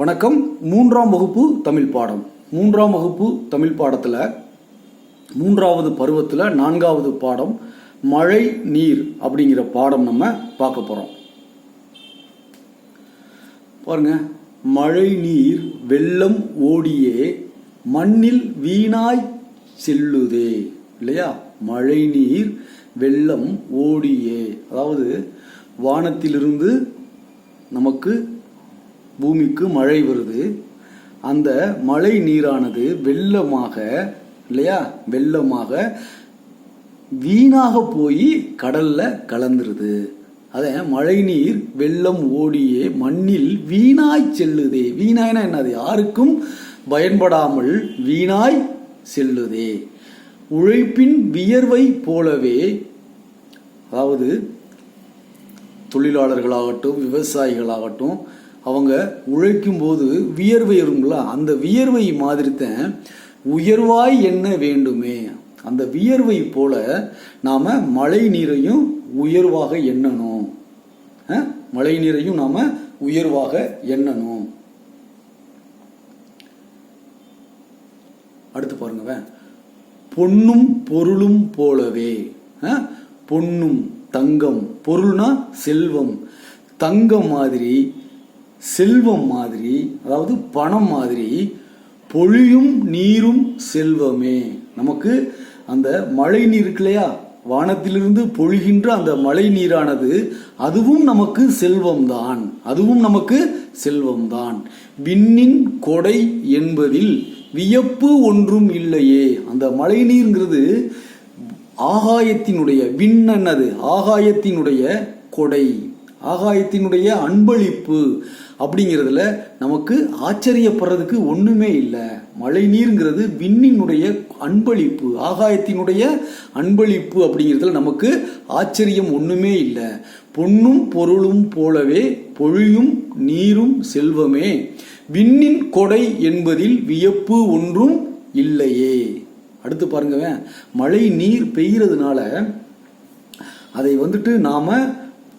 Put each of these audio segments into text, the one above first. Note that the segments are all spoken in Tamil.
வணக்கம். மூன்றாம் வகுப்பு தமிழ் பாடம். மூன்றாம் வகுப்பு தமிழ் பாடத்தில் மூன்றாவது பருவத்தில் நான்காவது பாடம் மழை நீர் அப்படிங்கிற பாடம் நம்ம பார்க்க போகிறோம் பாருங்க. மழை நீர் வெள்ளம் ஓடியே மண்ணில் வீணாய் செல்லுதே. இல்லையா? மழை நீர் வெள்ளம் ஓடியே. அதாவது வானத்திலிருந்து நமக்கு பூமிக்கு மழை வருது. அந்த மழை நீரானது வெள்ளமாக இல்லையா? வெள்ளமாக வீணாக போய் கடல்ல கலந்துருது. அதை மழை நீர் வெள்ளம் ஓடியே மண்ணில் வீணாய் செல்லுதே. வீணாய்னா என்னது? யாருக்கும் பயன்படாமல் வீணாய் செல்லுதே. உழைப்பின் வியர்வை போலவே அதாவது தொழிலாளர்களாகட்டும் விவசாயிகளாகட்டும் அவங்க உழைக்கும் போது வியர்வை வருங்களா அந்த வியர்வை மாதிரி தான் உயர்வாய் என்ன வேண்டுமே அந்த வியர்வை போல நாம மழை நீரையும் உயர்வாக எண்ணணும். மழை நீரையும் நாம உயர்வாக எண்ணணும். அடுத்து பாருங்க பொன்னும் பொருளும் போலவே அஹ்? பொன்னும் தங்கம் பொருள்னா செல்வம். தங்கம் மாதிரி செல்வம் மாதிரி அதாவது பணம் மாதிரி பொழியும் நீரும் செல்வமே. நமக்கு அந்த மழை நீர் இருக்கு இல்லையா? வானத்திலிருந்து பொழிகின்ற அந்த மழை நீரானது அதுவும் நமக்கு செல்வம்தான். அதுவும் நமக்கு செல்வம்தான். விண்ணின் கொடை என்பதில் வியப்பு ஒன்றும் இல்லையே. அந்த மழை நீர்ங்கிறது ஆகாயத்தினுடைய விண் என்னது ஆகாயத்தினுடைய கொடை. ஆகாயத்தினுடைய அன்பளிப்பு அப்படிங்கிறதுல நமக்கு ஆச்சரியப்படுறதுக்கு ஒன்றுமே இல்லை. மழை நீருங்கிறது விண்ணினுடைய அன்பளிப்பு ஆகாயத்தினுடைய அன்பளிப்பு அப்படிங்கிறதுல நமக்கு ஆச்சரியம் ஒன்றுமே இல்லை. பொன்னும் பொருளும் போலவே பொழியும் நீரும் செல்வமே. விண்ணின் கொடை என்பதில் வியப்பு ஒன்றும் இல்லையே. அடுத்து பாருங்க மழை நீர் பெய்கிறதுனால அதை வந்துட்டு நாம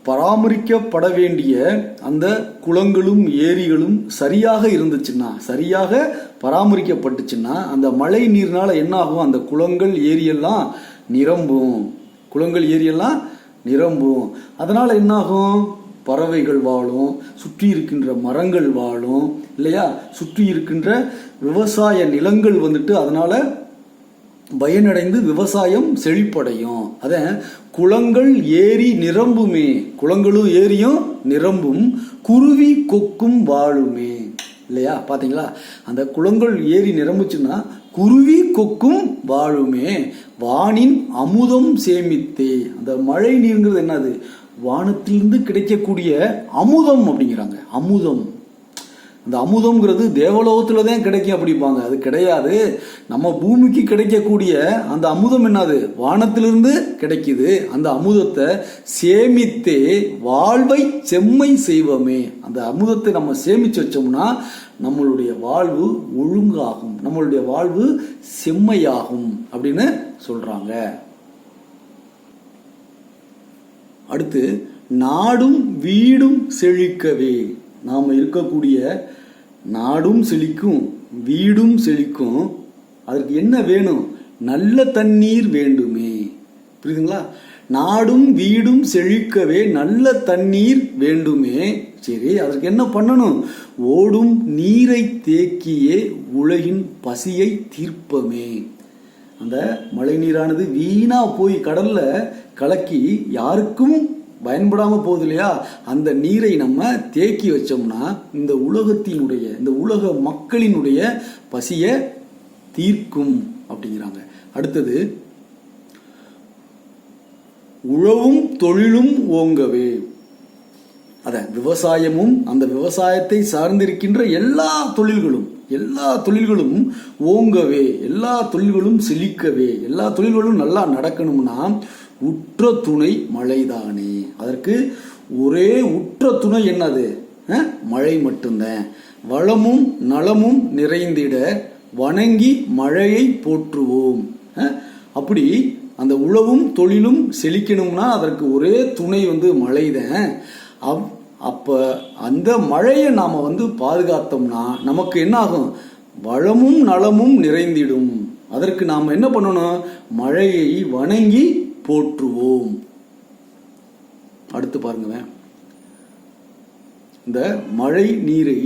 பராமரிக்கப்பட வேண்டிய அந்த குளங்களும் ஏரிகளும் சரியாக இருந்துச்சுன்னா சரியாக பராமரிக்கப்பட்டுச்சுன்னா அந்த மழை நீர்னால என்ன ஆகும்? அந்த குளங்கள் ஏரியெல்லாம் நிரம்பும். குளங்கள் ஏரியெல்லாம் நிரம்பும். அதனால என்னாகும் பறவைகள் வாழும் சுற்றி இருக்கின்ற மரங்கள் வாழும் இல்லையா? சுற்றி இருக்கின்ற விவசாய நிலங்கள் வந்துட்டு அதனால பயனடைந்து விவசாயம் செழிப்படையும். அத குளங்கள் ஏரி நிரம்புமே. குளங்களும் ஏரியும் நிரம்பும். குருவி கொக்கும் வாழுமே. இல்லையா? பாத்தீங்களா? அந்த குளங்கள் ஏரி நிரம்புச்சுன்னா குருவி கொக்கும் வாழுமே. வானின் அமுதம் சேமித்தே. அந்த மழை நீருங்கிறது என்னது? வானத்திலிருந்து கிடைக்கக்கூடிய அமுதம் அப்படிங்கிறாங்க. அமுதம். அந்த அமுதம்ங்கிறது தேவலோகத்துல தான் கிடைக்கும் அப்படிப்பாங்க அது கிடையாது. நம்ம பூமிக்கு கிடைக்கக்கூடிய அந்த அமுதம் என்னது? வானத்திலிருந்து கிடைக்குது. அந்த அமுதத்தை சேமித்தே வாழ்வை செம்மை செய்வோமே. அந்த அமுதத்தை நம்ம சேமிச்சு வச்சோம்னா நம்மளுடைய வாழ்வு ஒழுங்காகும். நம்மளுடைய வாழ்வு செம்மையாகும் அப்படின்னு சொல்றாங்க. அடுத்து நாடும் வீடும் செழிக்கவே. நாம் இருக்கக்கூடிய நாடும் செழிக்கும் வீடும் செழிக்கும். அதற்கு என்ன வேணும்? நல்ல தண்ணீர் வேண்டுமே. புரியுதுங்களா? நாடும் வீடும் செழிக்கவே நல்ல தண்ணீர் வேண்டுமே. சரி அதற்கு என்ன பண்ணணும்? ஓடும் நீரை தேக்கியே உலகின் பசியை தீர்ப்பமே. அந்த மழை நீரானது வீணா போய் கடல்ல கலக்கி யாருக்கும் பயன்படாமல் போகுது இல்லையா அந்த நீரை நம்ம தேக்கி வச்சோம்னா இந்த உலகத்தினுடைய இந்த உலக மக்களினுடைய பசிய தீர்க்கும் அப்படிங்கிறாங்க. அடுத்தது உழவும் தொழிலும் ஓங்கவே. அத விவசாயமும் அந்த விவசாயத்தை சார்ந்திருக்கின்ற எல்லா தொழில்களும் எல்லா தொழில்களும் ஓங்கவே எல்லா தொழில்களும் செழிக்கவே எல்லா தொழில்களும் நல்லா நடக்கணும்னா உற்ற துணை மழைதானே. அதற்கு ஒரே உற்ற துணை என்னது? மழை மட்டும்தான். வளமும் நலமும் நிறைந்திட வணங்கி மழையை போற்றுவோம். அப்படி அந்த உழவும் தொழிலும் செழிக்கணும்னா அதற்கு ஒரே துணை வந்து மழைதான். அப் அப்போ அந்த மழையை நாம் வந்து பாதுகாத்தோம்னா நமக்கு என்ன ஆகும் வளமும் நலமும் நிறைந்திடும். அதற்கு நாம் என்ன பண்ணணும்? மழையை வணங்கி போற்றுவோம். அடுத்து பாருங்களேன். இந்த மழை நீரை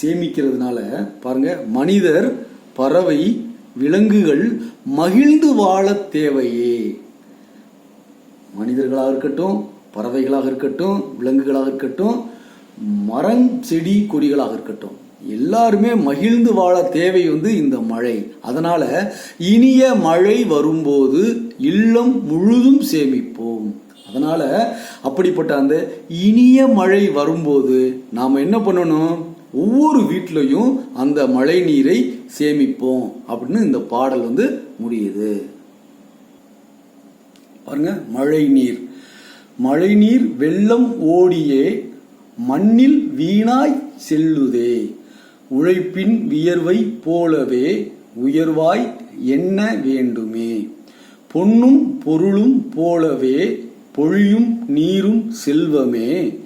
சேமிக்கிறதுனால பாருங்க மனிதர் பறவை விலங்குகள் மகிழ்ந்து வாழ தேவையே. மனிதர்களாக இருக்கட்டும் பறவைகளாக இருக்கட்டும் விலங்குகளாக இருக்கட்டும் மரம் செடி கொடிகளாக இருக்கட்டும் எல்லாருமே மகிழ்ந்து வாழ தேவை வந்து இந்த மழை. அதனால இனிய மழை வரும்போது இல்லம் முழுதும் சேமிப்போம். அதனால் அப்படிப்பட்ட அந்த இனிய மழை வரும்போது நாம் என்ன பண்ணணும்? ஒவ்வொரு வீட்லையும் அந்த மழை நீரை சேமிப்போம் அப்படின்னு இந்த பாடல் வந்து முடியுது. பாருங்க மழை நீர். மழை நீர் வெள்ளம் ஓடியே மண்ணில் வீணாய் செல்லுதே. உழைப்பின் வியர்வை போலவே உயர்வாய் என்ன வேண்டுமே. பொன்னும் பொருளும் போலவே பொழியும் நீரும் செல்வமே.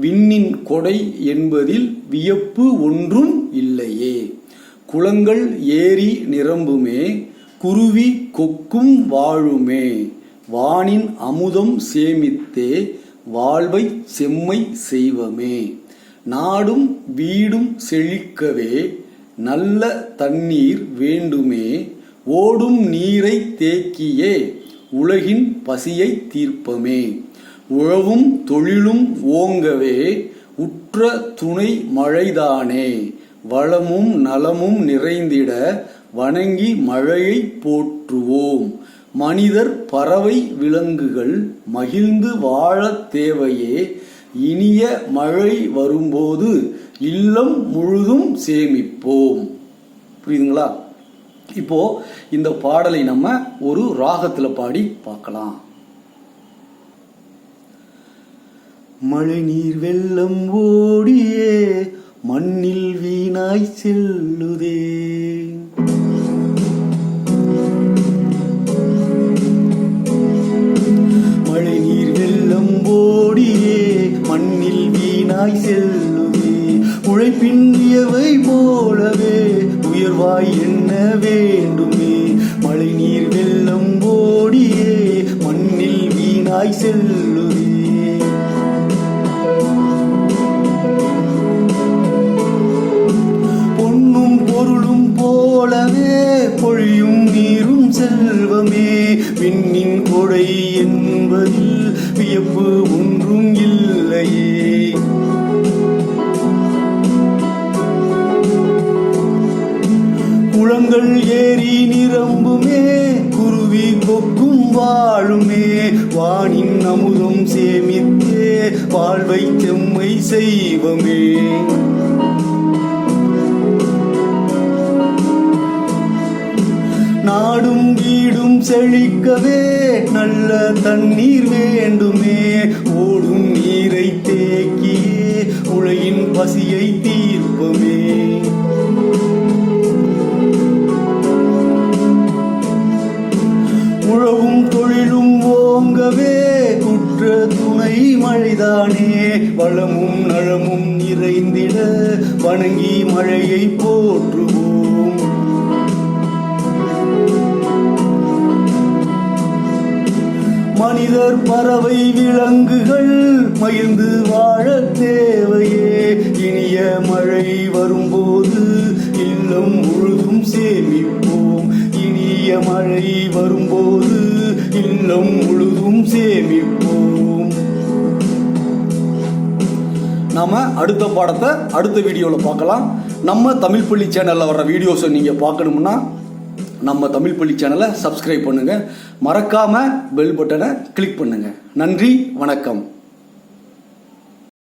விண்ணின் கொடை என்பதில் வியப்பு ஒன்றும் இல்லையே. குளங்கள் ஏரி நிரம்புமே குருவி கொக்கும் வாழுமே. வானின் அமுதம் சேமித்தே வாழ்வை செம்மை செய்வமே. நாடும் வீடும் செழிக்கவே நல்ல தண்ணீர் வேண்டுமே. ஓடும் நீரை தேக்கியே உலகின் பசியை தீர்ப்பமே. உழவும் தொழிலும் ஓங்கவே உற்ற துணை மழைதானே. வளமும் நலமும் நிறைந்திட வணங்கி மழையை போற்றுவோம். மனிதர் பறவை விலங்குகள் மகிழ்ந்து வாழத் தேவையே. இனிய மழை வரும்போது இல்லம் முழுதும் சேமிப்போம். புரியுதுங்களா? இப்போ இந்த பாடலை நம்ம ஒரு ராகத்துல பாடி பார்க்கலாம். மழை நீர் வெள்ளம் ஓடியே மண்ணில் வீணாய் செல்லுதே. மழை நீர் வெள்ளம் ஓடியே மண்ணில் வீணாய் செல்லுதே. உழைப்பின்றியவை போலவே வாழ்வாய் என்ன வேண்டுமே? மழை நீர் வெள்ளம் ஓடியே மண்ணில் வீணாய் செல்லுவே பொன்னும் பொருளும் போலவே பொழியும் நீரும் செல்வமே. விண்ணின் கொடை என்பதில் வியப்பு ஒன்றும் இல்லையே. குளங்கள் ஏரி நிரம்புமே குருவி கொக்கும் வாழுமே. வானின் அமுதம் சேமித்தே வாழ்வை செம்மை செய்வமே. நாடும் வீடும் செழிக்கவே நல்ல தண்ணீர் வேண்டுமே. ஓடும் நீரை தேக்கியே உலகின் பசியை தீர்ப்பமே. உழவும் தொழிலும் ஓங்கவே குற்ற துணை மழைதானே வளமும் நலமும் நிறைந்திட வணங்கி மழையை போற்றுவோம். மனிதர் பறவை விலங்குகள் மகிழ்ந்து வாழ தேவையே. இனிய மழை வரும்போது இல்லம் முழுதும் சேமிப்போம். பெய்ய மழை வரும்போது இல்லம் முழுதும் சேமிப்போம். நாம அடுத்த பாடத்தை அடுத்த வீடியோவில் பார்க்கலாம். நம்ம தமிழ் பள்ளி சேனலில் வர்ற வீடியோஸை நீங்கள் பார்க்கணும்னா நம்ம தமிழ் பள்ளி சேனலை சப்ஸ்கிரைப் பண்ணுங்கள் மறக்காமல் பெல் பட்டனை கிளிக் பண்ணுங்கள் நன்றி வணக்கம்.